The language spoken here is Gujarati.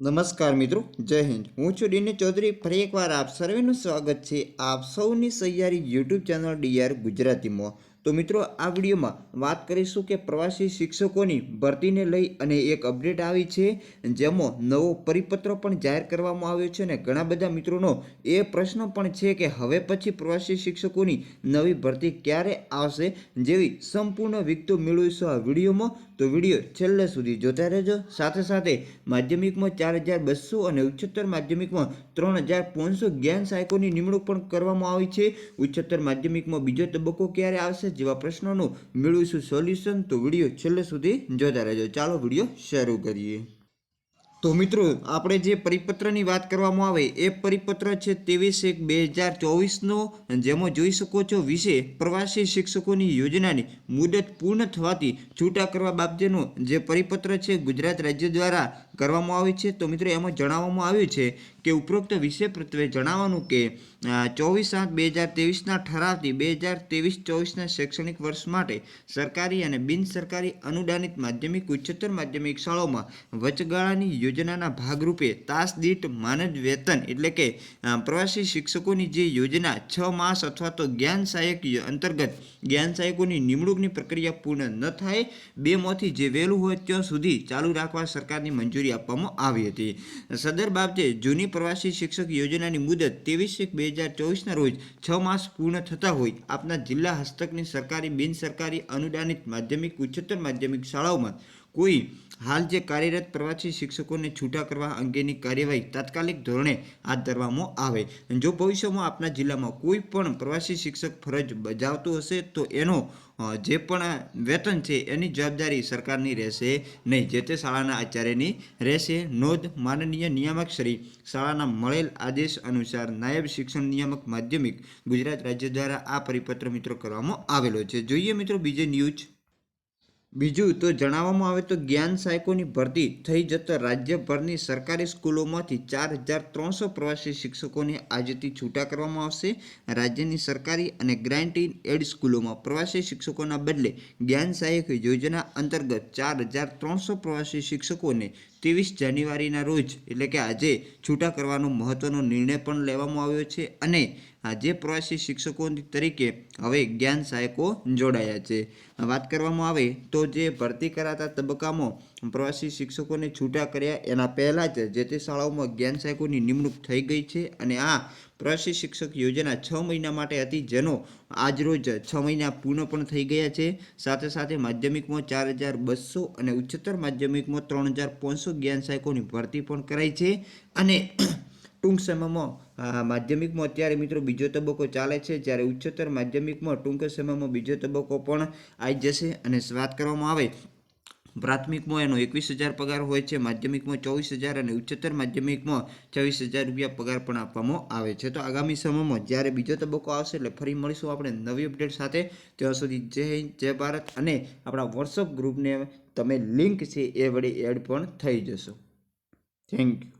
નમસ્કાર મિત્રો, જય હિન્દ. હું છું ડીને ચૌધરી. ફરી એકવાર આપ સર્વેનું સ્વાગત છે આપ સૌની સહિયારી યુટ્યુબ ચેનલ ડીઆર ગુજરાતીમાં. તો મિત્રો, આ વિડીયોમાં વાત કરીશું કે પ્રવાસી શિક્ષકોની ભરતીને લઈ અને એક અપડેટ આવી છે, જેમાં નવો પરિપત્ર પણ જાહેર કરવામાં આવ્યો છે અને ઘણા બધા મિત્રોનો એ પ્રશ્ન પણ છે કે હવે પછી પ્રવાસી શિક્ષકોની નવી ભરતી ક્યારે આવશે જેવી સંપૂર્ણ વિગતો મેળવીશું આ વિડીયોમાં. તો વીડિયો છેલ્લે સુધી જોતા રહેજો. સાથે સાથે માધ્યમિકમાં ચાર હજાર બસો અને ઉચ્ચતર માધ્યમિકમાં ત્રણ હજાર પાંચસો જ્ઞાન સહાયકોની નિમણૂક પણ કરવામાં આવી છે. ઉચ્ચતર માધ્યમિકમાં બીજો તબક્કો ક્યારે આવશે જેવા પ્રશ્નોનું મેળવીશું સોલ્યુશન. તો વીડિયો છેલ્લે સુધી જોતા રહેજો. ચાલો વીડિયો શરૂ કરીએ. તો મિત્રો, આપણે જે પરિપત્રની વાત કરવામાં આવે, એ પરિપત્ર છે ત્રેવીસ એક બે હજાર ચોવીસનો. જેમાં જોઈ શકો છો, વિશે પ્રવાસી શિક્ષકોની યોજનાની મુદત પૂર્ણ થવાથી છૂટા કરવા બાબતેનો જે પરિપત્ર છે ગુજરાત રાજ્ય દ્વારા કરવામાં આવે છે. તો મિત્રો, એમાં જણાવવામાં આવ્યું છે કે ઉપરોક્ત વિષય પ્રત્યે જણાવવાનું કે ચોવીસ આઠ બે હજાર ત્રેવીસના ઠરાવથી બે હજાર ત્રેવીસ ચોવીસના શૈક્ષણિક વર્ષ માટે સરકારી અને બિન સરકારી અનુદાનિત માધ્યમિક, ઉચ્ચતર માધ્યમિક શાળાઓમાં વચગાળાની યોજનાના ભાગરૂપે તાસ દીઠ માનદ વેતન એટલે કે પ્રવાસી શિક્ષકોની જે યોજના છ માસ અથવા તો જ્ઞાન સહાયક અંતર્ગત જ્ઞાન સહાયકોની નિમણૂકની પ્રક્રિયા પૂર્ણ ન થાય બેમાંથી જે વહેલું હોય ત્યાં સુધી ચાલુ રાખવા સરકારની મંજૂરી આપવામાં આવી હતી. સદર બાબતે જૂની પ્રવાસી શિક્ષક યોજનાની મુદત ત્રેવીસ એક બે હજાર ચોવીસના રોજ છ માસ પૂર્ણ થતા હોય આપના જિલ્લા હસ્તકની સરકારી બિન સરકારી અનુદાનિત માધ્યમિક ઉચ્ચતર માધ્યમિક શાળાઓમાં કોઈ હાલ જે કાર્યરત પ્રવાસી શિક્ષકોને છૂટા કરવા અંગેની કાર્યવાહી તાત્કાલિક ધોરણે હાથ ધરવામાં આવે. જો ભવિષ્યમાં આપના જિલ્લામાં કોઈ પણ પ્રવાસી શિક્ષક ફરજ બજાવતો હશે, તો એનો જે પણ વેતન છે, એની જવાબદારી સરકારની રહેશે નહીં. જે તે શાળાના આચાર્યની રહેશે. નોંધ માનનીય નિયામક શ્રી શાળાના મળેલ આદેશ અનુસાર નાયબ શિક્ષણ નિયામક માધ્યમિક ગુજરાત રાજ્ય દ્વારા આ પરિપત્ર મિત્રો કરવામાં આવેલો છે. જોઈએ મિત્રો બીજે ન્યૂઝ બીજું, તો જણાવવામાં આવે તો જ્ઞાન સહાયકોની ભરતી થઈ જતા રાજ્યભરની સરકારી સ્કૂલોમાંથી ચાર હજાર ત્રણસો પ્રવાસી શિક્ષકોને આજથી છૂટા કરવામાં આવશે. રાજ્યની સરકારી અને ગ્રાન્ટ ઇન એડ સ્કૂલોમાં પ્રવાસી શિક્ષકોના બદલે જ્ઞાન સહાયક યોજના અંતર્ગત ચાર હજાર ત્રણસો પ્રવાસી શિક્ષકોને ત્રેવીસ જાન્યુઆરીના રોજ, એટલે કે આજે, છૂટા કરવાનો મહત્ત્વનો નિર્ણય પણ લેવામાં આવ્યો છે. અને જે પ્રવાસી શિક્ષકો તરીકે હવે જ્ઞાન સહાયકો જોડાયા છે. વાત કરવામાં આવે તો જે ભરતી કરાતા તબક્કામાં પ્રવાસી શિક્ષકોને છૂટા કર્યા એના પહેલાં જ જે તે શાળાઓમાં જ્ઞાન સહાયકોની નિમણૂક થઈ ગઈ છે અને આ પ્રવાસી શિક્ષક યોજના છ મહિના માટે હતી જેનો આજરોજ છ મહિના પૂર્ણ પણ થઈ ગયા છે. સાથે સાથે માધ્યમિકમાં ચાર હજાર બસો અને ઉચ્ચતર માધ્યમિકમાં ત્રણ હજાર પાંચસો જ્ઞાન સહાયકોની ભરતી પણ કરાઈ છે અને ટૂંક સમયમાં માધ્યમિકમાં અત્યારે મિત્રો બીજો તબક્કો ચાલે છે. જ્યારે ઉચ્ચતર માધ્યમિકમાં ટૂંક સમયમાં બીજો તબક્કો પણ આવી જશે અને વાત કરવામાં આવે, પ્રાથમિકમાં એનો એકવીસ હજાર પગાર હોય છે, માધ્યમિકમાં ચોવીસ હજાર અને ઉચ્ચતર માધ્યમિકમાં ચોવીસ હજાર રૂપિયા પગાર પણ આપવામાં આવે છે. તો આગામી સમયમાં જ્યારે બીજો તબક્કો આવશે, એટલે ફરી મળીશું આપણે નવી અપડેટ સાથે. ત્યાં સુધી જય હિન્દ, જય ભારત અને આપણા વોટ્સઅપ ગ્રુપને તમે લિંક છે એ વડે એડ પણ થઈ જશો. Thank you.